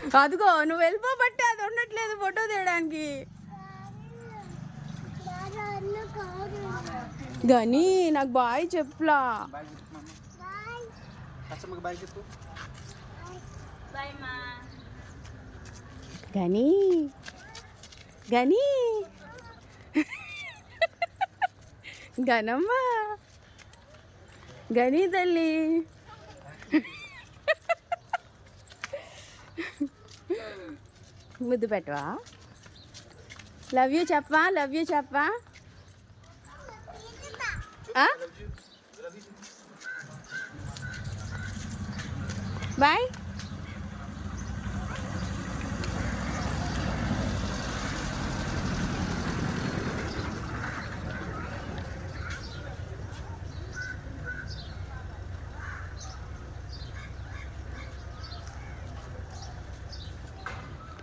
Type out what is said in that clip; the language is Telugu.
అదిగో నువ్వు వెళ్ళిపోబట్టే అది ఉండట్లేదు ఫోటో తీయడానికి. గని నాకు బాయ్ చెప్పులా. గని గని. గనమ్మ గని తల్లి. ముద్దు పెట్టవా? లవ్ యూ చెప్పవా లవ్ యూ చెప్పవా బాయ్